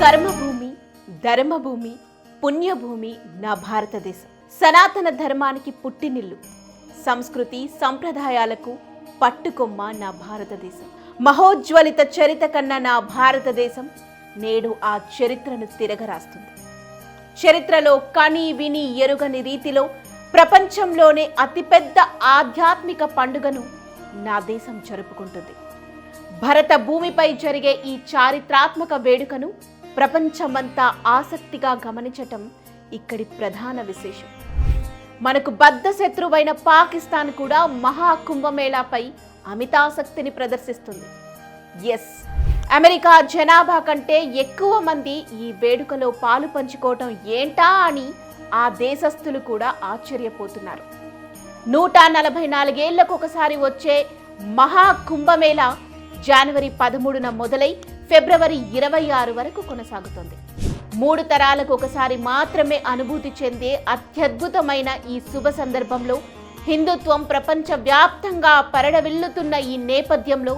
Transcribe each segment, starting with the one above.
కర్మభూమి ధర్మభూమి పుణ్యభూమి నా భారతదేశం. సనాతన ధర్మానికి పుట్టినిల్లు. సంస్కృతి సంప్రదాయాలకు పట్టుకొమ్మ నా భారతదేశం. మహోజ్వలిత చరిత కన్నా నా భారతదేశం నేడు ఆ చరిత్రను తిరగరాస్తుంది. చరిత్రలో కని విని ఎరుగని రీతిలో ప్రపంచంలోనే అతిపెద్ద ఆధ్యాత్మిక పండుగను నా దేశం జరుపుకుంటుంది. భరత భూమిపై జరిగే ఈ చారిత్రాత్మక వేడుకను ప్రపంచమంతా ఆసక్తిగా గమనించటం ఇక్కడి ప్రధాన విశేషం. మనకు బద్ధ శత్రువైన పాకిస్తాన్ కూడా మహా కుంభమేళాపై అమితాసక్తిని ప్రదర్శిస్తుంది. ఎస్ అమెరికా జనాభా కంటే ఎక్కువ మంది ఈ వేడుకలో పాలు పంచుకోవటం ఏంటా అని ఆ దేశస్థులు కూడా ఆశ్చర్యపోతున్నారు. నూట నలభై నాలుగేళ్ళకు ఒకసారి వచ్చే మహా కుంభమేళ జనవరి పదమూడున మొదలై ఫిబ్రవరి ఇరవై ఆరు వరకు కొనసాగుతుంది. మూడు తరాలకు ఒకసారి మాత్రమే అనుభూతి చెందే అత్యద్భుతమైన ఈ శుభ సందర్భంలో హిందుత్వం ప్రపంచ వ్యాప్తంగా పరడవిల్లుతున్న ఈ నేపథ్యంలో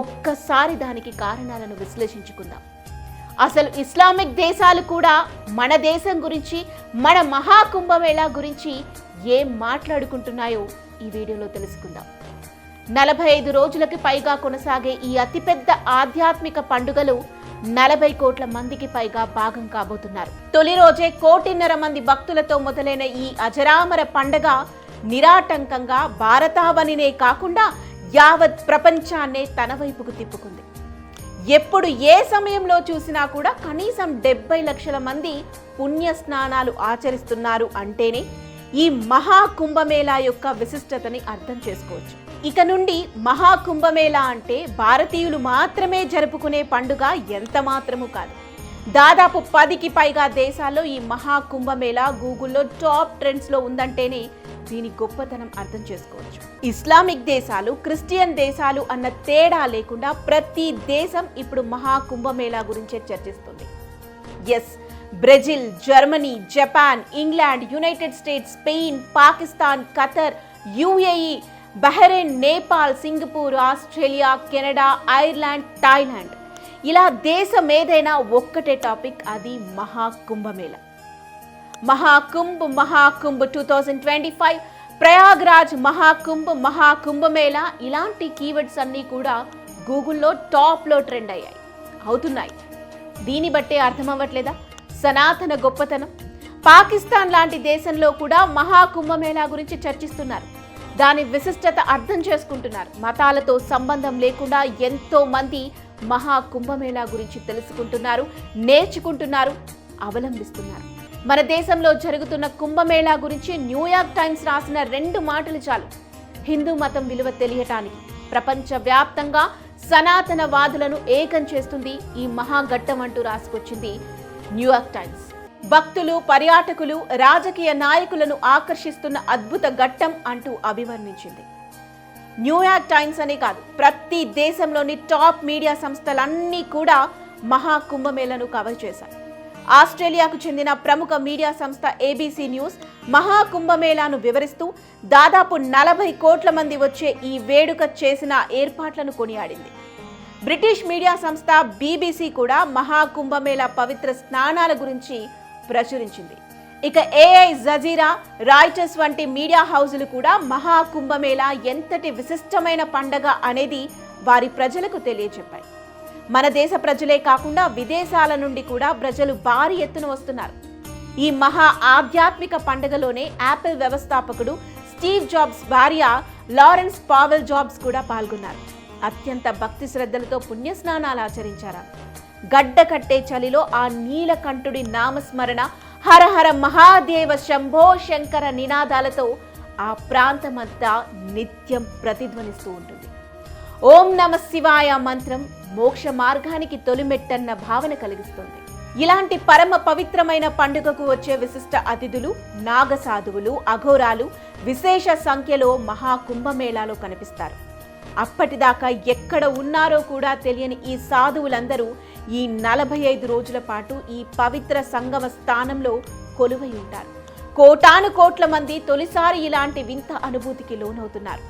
ఒక్కసారి దానికి కారణాలను విశ్లేషించుకుందాం. అసలు ఇస్లామిక్ దేశాలు కూడా మన దేశం గురించి మన మహాకుంభమేళా గురించి ఏం మాట్లాడుకుంటున్నాయో ఈ వీడియోలో తెలుసుకుందాం. నలభై ఐదు రోజులకి పైగా కొనసాగే ఈ అతిపెద్ద ఆధ్యాత్మిక పండుగలు నలభై కోట్ల మందికి పైగా భాగం కాబోతున్నారు. తొలి రోజే కోటిన్నర మంది భక్తులతో మొదలైన ఈ అజరామర పండగ నిరాటంకంగా భారతావనినే కాకుండా యావత్ ప్రపంచాన్నే తన వైపుకు తిప్పుకుంది. ఎప్పుడు ఏ సమయంలో చూసినా కూడా కనీసం డెబ్బై లక్షల మంది పుణ్య స్నానాలు ఆచరిస్తున్నారు అంటేనే ఈ మహా కుంభమేళా యొక్క విశిష్టతని అర్థం చేసుకోవచ్చు. ఇక నుండి మహాకుంభమేళా అంటే భారతీయులు మాత్రమే జరుపుకునే పండుగ ఎంత మాత్రము కాదు. దాదాపు పదికి పైగా దేశాల్లో ఈ మహా కుంభమేళా గూగుల్లో టాప్ ట్రెండ్స్లో ఉందంటేనే దీని గొప్పతనం అర్థం చేసుకోవచ్చు. ఇస్లామిక్ దేశాలు క్రిస్టియన్ దేశాలు అన్న తేడా లేకుండా ప్రతి దేశం ఇప్పుడు మహా కుంభమేళా గురించే చర్చిస్తుంది. Yes Brazil Germany Japan England United States Spain Pakistan Qatar UAE Bahrain Nepal Singapore Australia Canada Ireland Thailand. ఇలా దేశం ఏదైనా ఒక్కటే టాపిక్ అది Mahakumbh Mela. Mahakumbh Mahakumbh two thousand twenty five Prayagraj Mahakumbh Mahakumbh Mela ఇలాంటి keywords అన్నీ కూడా గూగుల్లో టాప్లో ట్రెండ్ అయ్యాయి అవుతున్నాయి. దీన్ని బట్టే అర్థం అవ్వట్లేదా సనాతన గొప్పతనం. పాకిస్తాన్ లాంటి దేశంలో కూడా మహాకుంభమేళా గురించి చర్చిస్తున్నారు. దాని విశిష్టత అర్థం చేసుకుంటున్నారు. మతాలతో సంబంధం లేకుండా ఎంతో మంది మహా కుంభమేళా గురించి తెలుసుకుంటున్నారు నేర్చుకుంటున్నారు అవలంబిస్తున్నారు. మన దేశంలో జరుగుతున్న కుంభమేళా గురించి న్యూయార్క్ టైమ్స్ రాసిన రెండు మాటలు చాలు. హిందూ మతం విలువ తెలియటానికి ప్రపంచవ్యాప్తంగా సనాతన వాదులను ఏకం చేస్తుంది ఈ మహాఘట్టం అంటూ రాసుకొచ్చింది న్యూయార్క్ టైమ్స్. భక్తులు పర్యాటకులు రాజకీయ నాయకులను ఆకర్షిస్తున్న అద్భుత ఘట్టం అంటూ అభివర్ణించింది. న్యూయార్క్ టైమ్స్ అనే కాదు ప్రతి దేశంలోని టాప్ మీడియా సంస్థలన్నీ కూడా మహా కుంభమేళను కవర్ చేశాయి. ఆస్ట్రేలియాకు చెందిన ప్రముఖ మీడియా సంస్థ ఏబీసీ న్యూస్ మహాకుంభమేళాను వివరిస్తూ దాదాపు నలభై కోట్ల మంది వచ్చే ఈ వేడుక చేసిన ఏర్పాట్లను కొనియాడింది. బ్రిటిష్ మీడియా సంస్థ బీబీసీ కూడా మహాకుంభమేళా పవిత్ర స్నానాల గురించి ప్రచురించింది. ఇక ఏఐ జజీరా రాయిటర్స్ వంటి మీడియా హౌజులు కూడా మహాకుంభమేళా ఎంతటి విశిష్టమైన పండగ అనేది వారి ప్రజలకు తెలియజెప్పాయి. మన దేశ ప్రజలే కాకుండా విదేశాల నుండి కూడా ప్రజలు భారీ ఎత్తున వస్తున్నారు. ఈ మహా ఆధ్యాత్మిక పండుగలోనే యాపిల్ వ్యవస్థాపకుడు స్టీవ్ జాబ్స్ భార్య లారెన్స్ పావెల్ జాబ్స్ కూడా పాల్గొన్నారు. అత్యంత భక్తి శ్రద్ధలతో పుణ్యస్నానాలు ఆచరించారు గడ్డ కట్టే చలిలో ఆ నీలకంఠుడి నామస్మరణ హరహర మహాదేవ శంభో శంకర నినాదాలతో ఆ ప్రాంతమంతా నిత్యం ప్రతిధ్వనిస్తూ ఉంటుంది. ఓం నమ శివాయ మంత్రం మోక్ష మార్గానికి తొలిమెట్టన్న భావన కలిగిస్తుంది. ఇలాంటి పరమ పవిత్రమైన పండుగకు వచ్చే విశిష్ట అతిథులు నాగసాధువులు అఘోరాలు విశేష సంఖ్యలో మహాకుంభమేళాలో కనిపిస్తారు. అప్పటిదాకా ఎక్కడ ఉన్నారో కూడా తెలియని ఈ సాధువులందరూ ఈ నలభై ఐదు రోజుల పాటు ఈ పవిత్ర సంగమ స్థానంలో కొలువై ఉంటారు. కోటాను కోట్ల మంది తొలిసారి ఇలాంటి వింత అనుభూతికి లోనవుతున్నారు.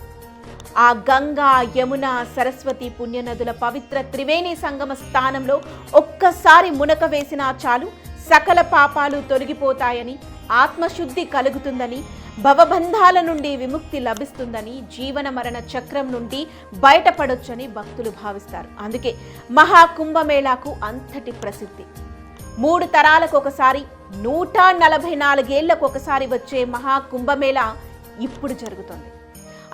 ఆ గంగా యమున సరస్వతి పుణ్యనదుల పవిత్ర త్రివేణి సంగమ స్థానంలో ఒక్కసారి మునక వేసినా చాలు సకల పాపాలు తొలగిపోతాయని ఆత్మశుద్ధి కలుగుతుందని భవబంధాల నుండి విముక్తి లభిస్తుందని జీవన మరణ చక్రం నుండి బయటపడొచ్చని భక్తులు భావిస్తారు. అందుకే మహాకుంభమేళాకు అంతటి ప్రసిద్ధి. మూడు తరాలకు ఒకసారి నూట నలభై నాలుగేళ్ళకు ఒకసారి వచ్చే మహాకుంభమేళా ఇప్పుడు జరుగుతోంది.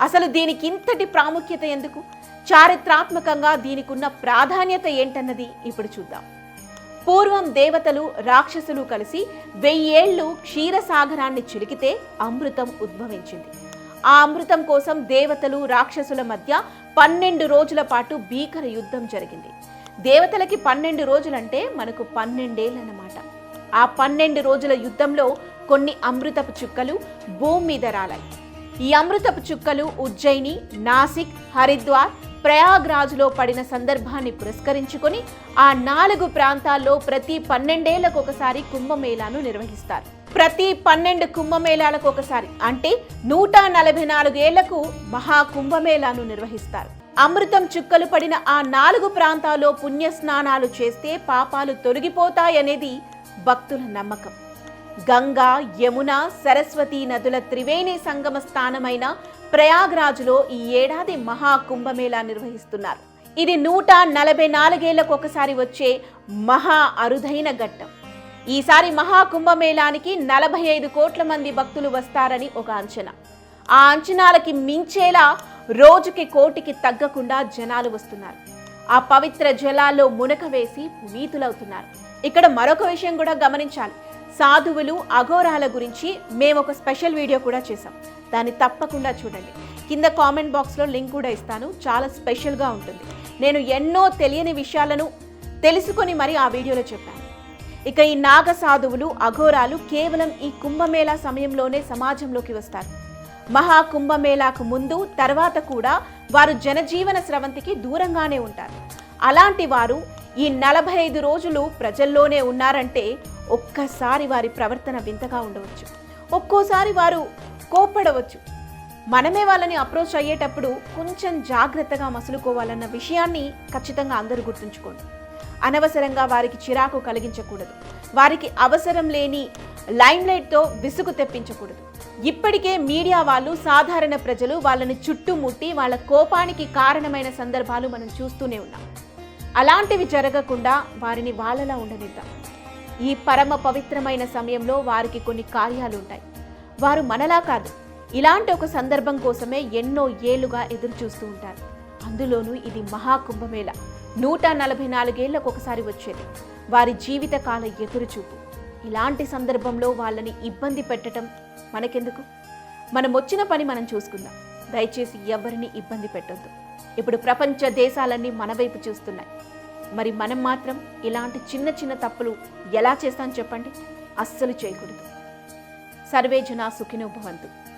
అసలు దీనికి ఇంతటి ప్రాముఖ్యత ఎందుకు? చారిత్రాత్మకంగా దీనికి ఉన్న ప్రాధాన్యత ఏంటన్నది ఇప్పుడు చూద్దాం. పూర్వం దేవతలు రాక్షసులు కలిసి వెయ్యేళ్ళు క్షీరసాగరాన్ని చిలికితే అమృతం ఉద్భవించింది. ఆ అమృతం కోసం దేవతలు రాక్షసుల మధ్య పన్నెండు రోజుల పాటు భీకర యుద్ధం జరిగింది. దేవతలకి పన్నెండు రోజులంటే మనకు పన్నెండేళ్ళన్నమాట. ఆ పన్నెండు రోజుల యుద్ధంలో కొన్ని అమృతపు చుక్కలు భూమి మీద రాలాయి. ఈ అమృతపు చుక్కలు ఉజ్జయిని నాసిక్ హరిద్వార్ ప్రయాగ్రాజ్లో పడిన సందర్భాన్ని పురస్కరించుకొని ఆ నాలుగు ప్రాంతాల్లో ప్రతి పన్నెండేళ్ళకు ఒకసారి కుంభమేళాను నిర్వహిస్తారు. ప్రతి పన్నెండు కుంభమేళాలకు ఒకసారి అంటే నూట నలభై నాలుగేళ్ళకు మహా కుంభమేళాను నిర్వహిస్తారు. అమృతం చుక్కలు పడిన ఆ నాలుగు ప్రాంతాల్లో పుణ్య స్నానాలు చేస్తే పాపాలు తొలగిపోతాయనేది భక్తుల నమ్మకం. గంగా యమున సరస్వతి నదుల త్రివేణి సంగమ స్థానమైన ప్రయాగ్రాజ్లో ఈ ఏడాది మహా కుంభమేళా నిర్వహిస్తున్నారు. ఇది నూట నలభై నాలుగేళ్ళకు ఒకసారి వచ్చే మహా అరుదైన ఘట్టం. ఈసారి మహా కుంభమేళానికి నలభై ఐదు కోట్ల మంది భక్తులు వస్తారని ఒక అంచనా. ఆ అంచనాలకి మించేలా రోజుకి కోటికి తగ్గకుండా జనాలు వస్తున్నారు. ఆ పవిత్ర జలాల్లో మునక వేసి పునీతులవుతున్నారు. ఇక్కడ మరొక విషయం కూడా గమనించాలి. సాధువులు అఘోరాల గురించి మేము ఒక స్పెషల్ వీడియో కూడా చేసాం దాన్ని తప్పకుండా చూడండి. కింద కామెంట్ బాక్స్లో లింక్ కూడా ఇస్తాను. చాలా స్పెషల్గా ఉంటుంది. నేను ఎన్నో తెలియని విషయాలను తెలుసుకొని మరి ఆ వీడియోలో చెప్పాను. ఇక ఈ నాగ సాధువులు అఘోరాలు కేవలం ఈ కుంభమేళా సమయంలోనే సమాజంలోకి వస్తారు. మహా కుంభమేళాకు ముందు తర్వాత కూడా వారు జనజీవన స్రవంతికి దూరంగానే ఉంటారు. అలాంటి వారు ఈ నలభై ఐదు రోజులు ప్రజల్లోనే ఉన్నారంటే ఒక్కసారి వారి ప్రవర్తన వింతగా ఉండవచ్చు. ఒక్కోసారి వారు కోప్పడవచ్చు. మనమే వాళ్ళని అప్రోచ్ అయ్యేటప్పుడు కొంచెం జాగ్రత్తగా మసులుకోవాలన్న విషయాన్ని ఖచ్చితంగా అందరూ గుర్తుంచుకోండి. అనవసరంగా వారికి చిరాకు కలిగించకూడదు. వారికి అవసరం లేని లైమ్లైట్తో విసుగు తెప్పించకూడదు. ఇప్పటికే మీడియా వాళ్ళు సాధారణ ప్రజలు వాళ్ళని చుట్టుముట్టి వాళ్ళ కోపానికి కారణమైన సందర్భాలు మనం చూస్తూనే ఉన్నాం. అలాంటివి జరగకుండా వారిని వాళ్ళలా ఉండనిద్దాం. ఈ పరమ పవిత్రమైన సమయంలో వారికి కొన్ని కార్యాలు ఉంటాయి వారు మనలా కాదు ఇలాంటి ఒక సందర్భం కోసమే ఎన్నో ఏళ్ళుగా ఎదురు చూస్తూ ఉంటారు. అందులోనూ ఇది మహాకుంభమేళ. నూట నలభై నాలుగేళ్ళకు ఒకసారి వచ్చేది. వారి జీవితకాల ఎదురుచూపు. ఇలాంటి సందర్భంలో వాళ్ళని ఇబ్బంది పెట్టడం మనకెందుకు? మనం వచ్చిన పని మనం చూసుకుందాం. దయచేసి ఎవరిని ఇబ్బంది పెట్టొద్దు. ఇప్పుడు ప్రపంచ దేశాలన్నీ మన వైపు చూస్తున్నాయి. మరి మనం మాత్రం ఇలాంటి చిన్న చిన్న తప్పులు ఎలా చేస్తాం చెప్పండి? అస్సలు చేయకూడదు. సర్వే జనా సుఖినో భవంతు.